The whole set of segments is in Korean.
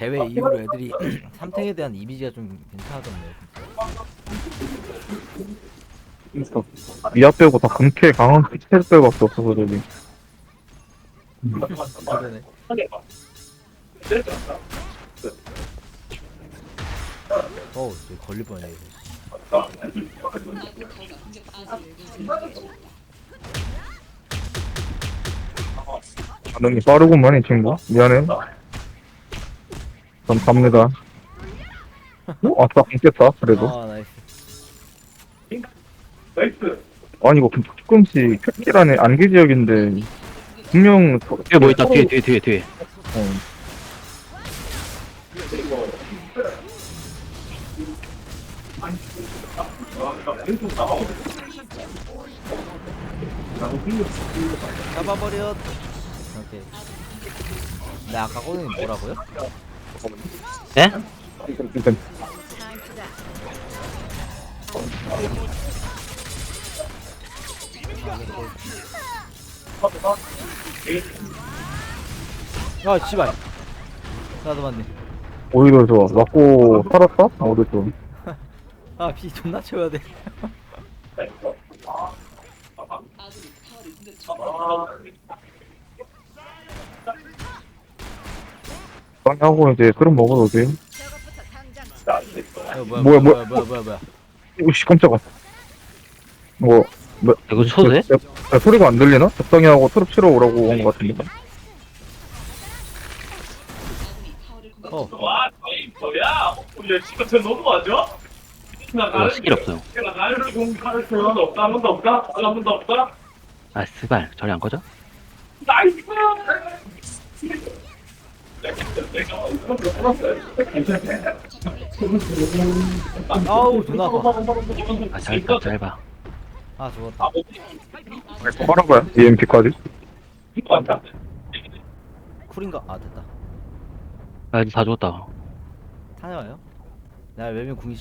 대회 이후로 애들이 3탱에 대한 이미지가 좀 괜찮아졌네요. 그러니까 미아 빼고 다 금캐 강한 피체스 빼고밖에 없어서 저기 그러네. 어우, 저 걸릴 뻔해 이거. 반응이 빠르구만 이 친구 미안해 전 갑니다 어? 아싸 끊겼다 그래도 아, 나이스. 아니 이거 가끔씩 캡킬안에 안개 지역인데 분명 뒤에 뭐 있다 뒤에 뒤에 뒤에 뒤에 어, 잡아버려. 오케이. 네, 아까 꼬는 게 뭐라고요? 예? 일단 아, 씨발. 나도 맞네. 오히려 좋아 맞고 살았다? 오히려 좋아 아, 피 존나 채워야 돼. 빵하고 이제 그럼 먹어도 돼 어, 뭐야, 뭐야, 뭐야, 뭐야, 뭐야, 뭐야, 뭐야. 오씨 깜짝아 뭐 이거 쳐도 돼? 야, 야, 소리가 안 들리나? 적당히 하고 트럭 치러 오라고 온 것 같은데 어, 와, 이 뭐야? 야, 지금 저 너무 맞아? 나 이거 스킬 없어요 나 나를 공부할 수 없다, 한 번도 없다, 한 번도 없다. 아 스발 저리 안 꺼져? 나이스! 아우, 존나 아파. 아 짧다 짧아 아, 죽었다. 빨아봐요 EMP까지 쿨인가? 아, 됐다. 아 이제 다 죽었다 타냐와요? 나 외면 궁이?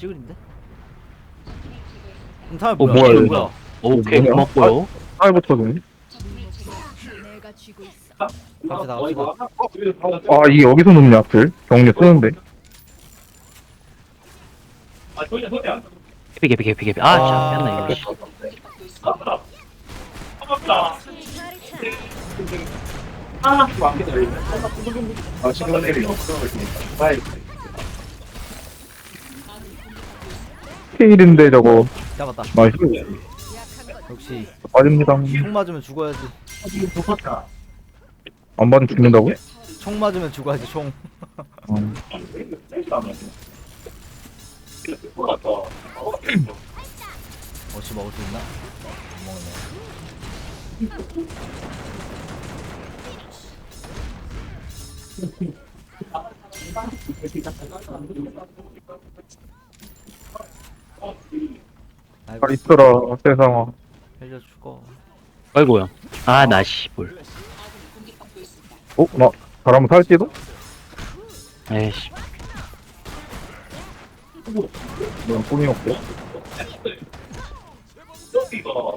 음, 타냐 어 뭐야? 뭐야 이거 뭐야 오케이 뭐냐? 고맙고요 내가 쥐고 있어. 같이 나갑시다. 아, 이게 여기서 놓냐, 앞을? 경례 쓰는데. 아. 개피 개피 개피 개피 아 아. 참 뺐나 이거 씨. 아, 아, 지금 내리. 케일인데 저거. 잡았다. 나이스. 역시 빠집니다. 총 맞으면 죽어야지. 안 받으면 죽는다고? 총 맞으면 죽어야지. 총. 어. 어씨 먹을 수 있나? 안 먹네. 아이고 잘 있어라, 세상아. 살려 죽어. 아이고야 아 나 씨볼 어? 나, 잘하면 살지도? 에이씨 난 꿈이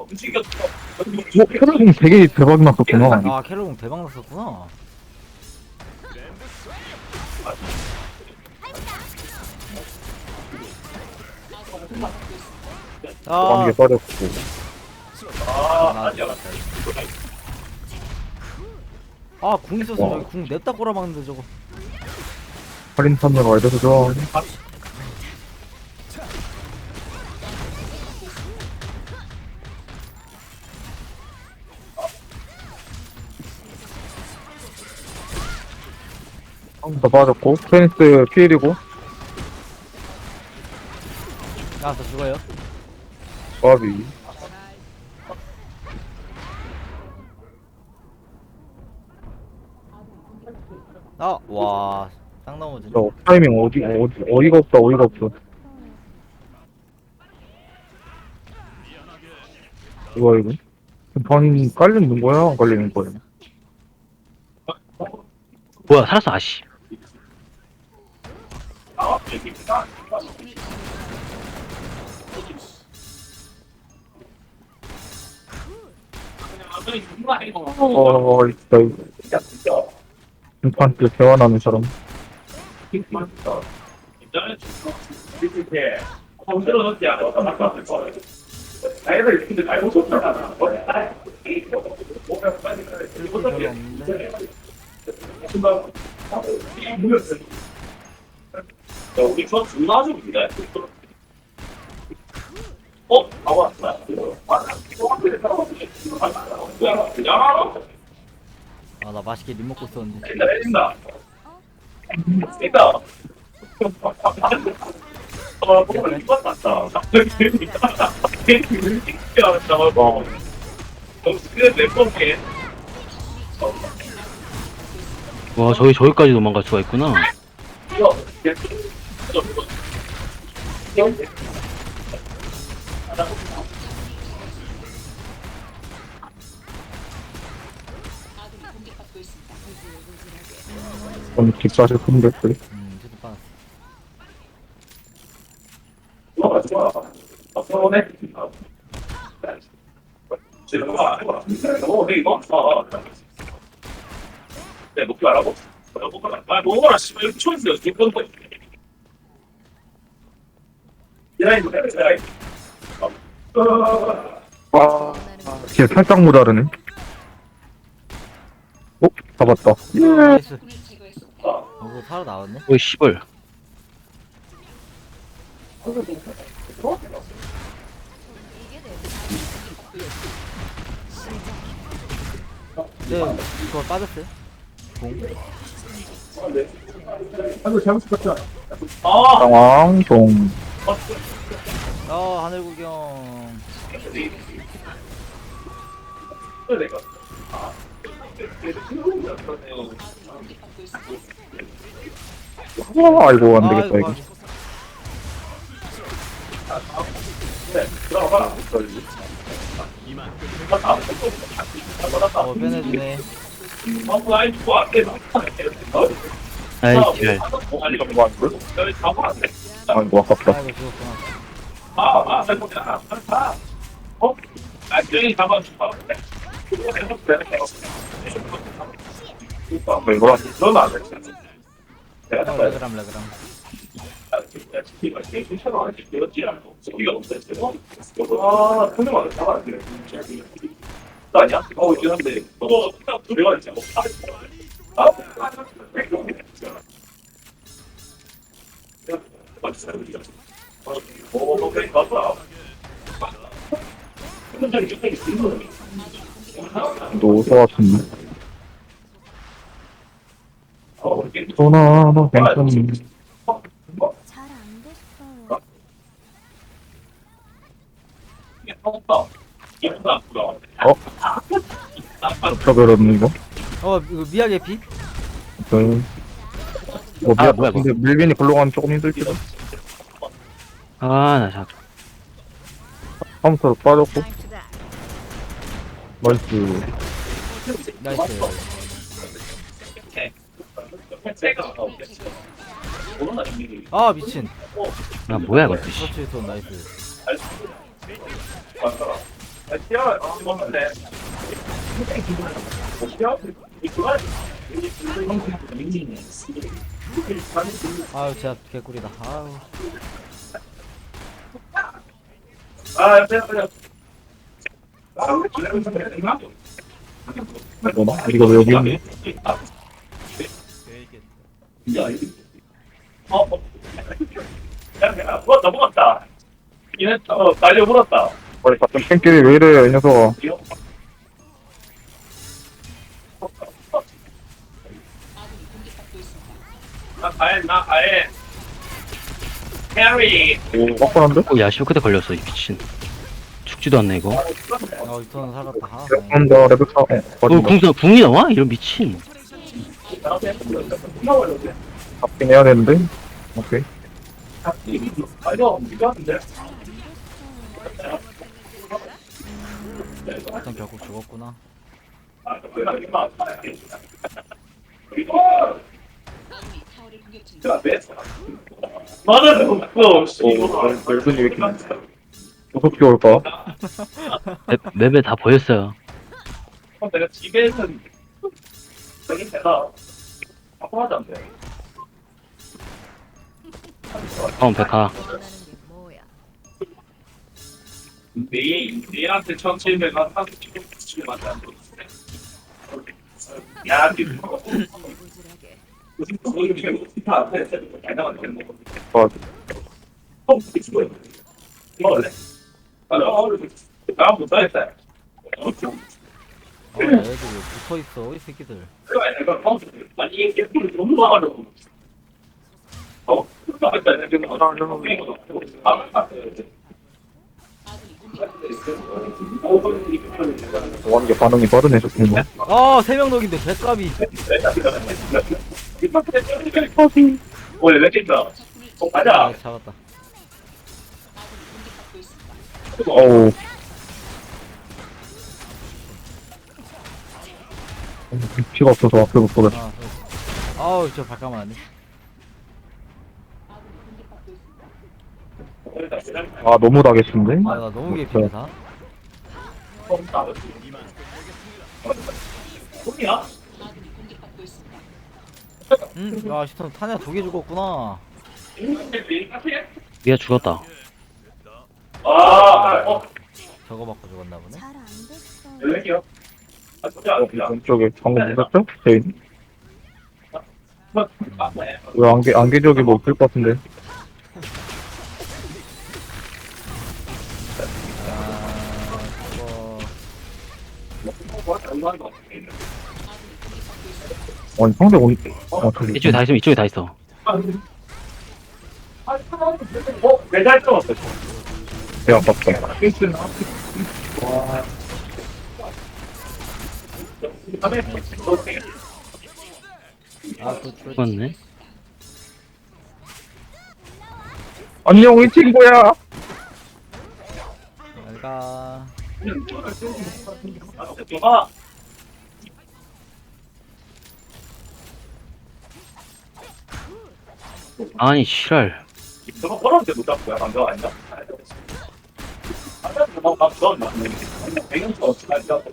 움직였어. 뭐, 캐롤공 되게 대박 났었구나. 아 캐롤공 대박 났었구나. 아, 관계 빠졌고. 나 죽었다. 아, 궁 있었어. 와. 저기 궁 냅다 꼬라박는데 저거. 할인 판매가 와이드서 좋아. 더 빠졌고, 테니스 피일이고, 아, 저 죽어요. 바비. 아, 와, 딱 넘어지네. 저 타이밍 어디, 어디, 어이가 없다, 어이가 없어. 이거, 이거. 반 깔리는 거야? 안 깔리는 거야? 뭐야 살았어 아씨 어, 있다, 이거. 심판들 대화나는 사람. 야, 우리 저 존나 좋은데? 어? 봐봐. 야, 아 나 맛있게 립 먹고 있었는데 된다, 된다. 된다. 어, 뭔가 이거 같다. 갑자기 야, 잠깐만. 어, 그래, 내 뻔게. 와 저기 저기까지 도망갈 수가 있구나 이거, 이게, 이거, 좀 뒷사실 큰데 그래. 음 저도 빠졌어. 내 목표 알아보. 아, 뭐라, 씨발, 이렇게 초이스가 이렇게 건 거야. 이라인, 이라인. 어. 와, 걔 살짝 모자르네. 어? 잡았다. 나이스 어 그거 살아 나왔네 오이 씨발 네 그거 빠졌어요 공 아, 상황, 종. 어 하늘 구경 내가. 아. 아, 아이고, 안 되겠다, 이거. 어 어, 아이, 돼. 아이고, 아깝다. 아이고 죽었구나 아, 아, 잘못이야. 아, 아. 어? 아, 여기 잡아주봐. 왜 이거라? 너는 안어 잡아야 돼. 아. 너 아니야? 어, 있긴 한데. 그거 딱 두개가 있지. 아? 오, 오케이, 맞다. 노서 같은데. 어, 소나, 너 괜찮니? 잘안 됐어요. 터졌다. 이거 나쁘다. 어? 이거. 어 이거 미약의 피? 네. 뭐, 아, 미안. 뭐야, 이거. 근데 밀빈이 글로 가면 조금 힘들지도. 아나 자 컴퓨터 빠졌고. 나이스. 나이스 내가 나오겠지. 오늘 이미 아 미친 아, 뭐야 이거 씨. 터치 손 나이스. 아? 아유 제가 개꿀이다 아유 아? 이거 왜 여기 있니? 어, 어. 야, 야, 뭐 넘어갔다. 이네, 어, 날려 물었다. 원래 같은 팬끼리 왜 이래, 이 녀석아. 나 가해, 나 가해. 해리. 오, 빡빡한데? 어, 야 쇼크대 걸렸어 이 미친 죽지도 않네 이거 어 이턴 살았다 아, 다행이다. 한다, 레드 차. 어, 어. 궁, 궁이 나와? 이런 미친 잡긴 해야 되는데. 오케이. 일단 결국 죽었구나 아, 그냥 이만. 야, 왜? 맞아, 이렇게 무섭게 올까? 맵, 맵에 다 보였어요 어, 내가 집에서 되게 되나? 하지 않네. 다음 백화 내한테 천칠백만 삼십칠 맞지 야, 지금 무슨 소리야? 나한테 대단한 거 먹어. 어, 어, 이거 뭐야? 이거 원래. 아, 나 못하겠다. 아, 나 여기 붙어 있어, 이 새끼들. 원게 반응이 빠르네 어세명 아, 녹인데 개값이. 원래 맥힌다. 어, 아, 피가 없어서 앞에 못 보겠어. 아. 아우 저 안돼 아, 너무 다겠는데? 아나 너무 개피네 다 뭐야? 응? 야 시턴 타냐 두개 죽었구나 얘가 죽었다. 아, 어, 저거 맞고 죽었나 보네 잘 안 됐어. 연락이요. 아, 진짜. 어, 왼쪽에 방금 보셨죠? 제인. 아, 네. 왜 안개, 안개적이 뭐 없을 것 같은데. 아 아니, 상대 온, 아, 저기. 이쪽에 다 있으면 이쪽에 다 있어. 어. 배 아깝다. 아그 그, 죽었네. 안녕, 이 친구야! 내가 아, 아니 실할. 저거 걸었는데 못 잡고 약간 저 아닌가? 아까 뭐 막, 저, 막, 배경도 없이 안 잡고.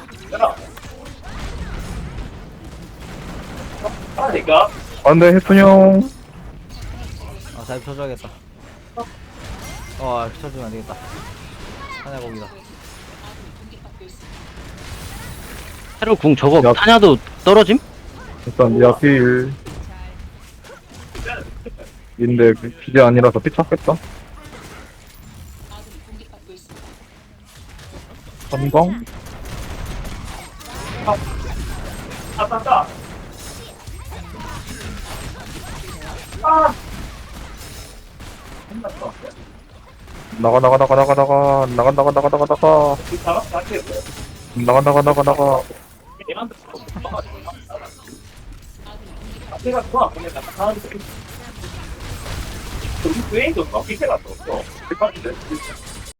내가. 하니까 안 돼, 혜순이 형. 아잘 쳐줘야겠다 어 쳐주면 안 되겠다 하나 거기다 새로 궁 저거 야. 타냐도 떨어짐? 일단, 일. 인데, 기대 아니라서 피착했다. 성공? 아따따. 나가, 나가, 나가, 나가, 나가, 나가, 나가, 나가, 나가, 나가, 이 사람 같이 했어요. 나가, 나가, 나가, 나가. 얘한테 내가 좋아 그냥 약간 하는데 우리 스웨인도 막 기세가 떴어 대박인데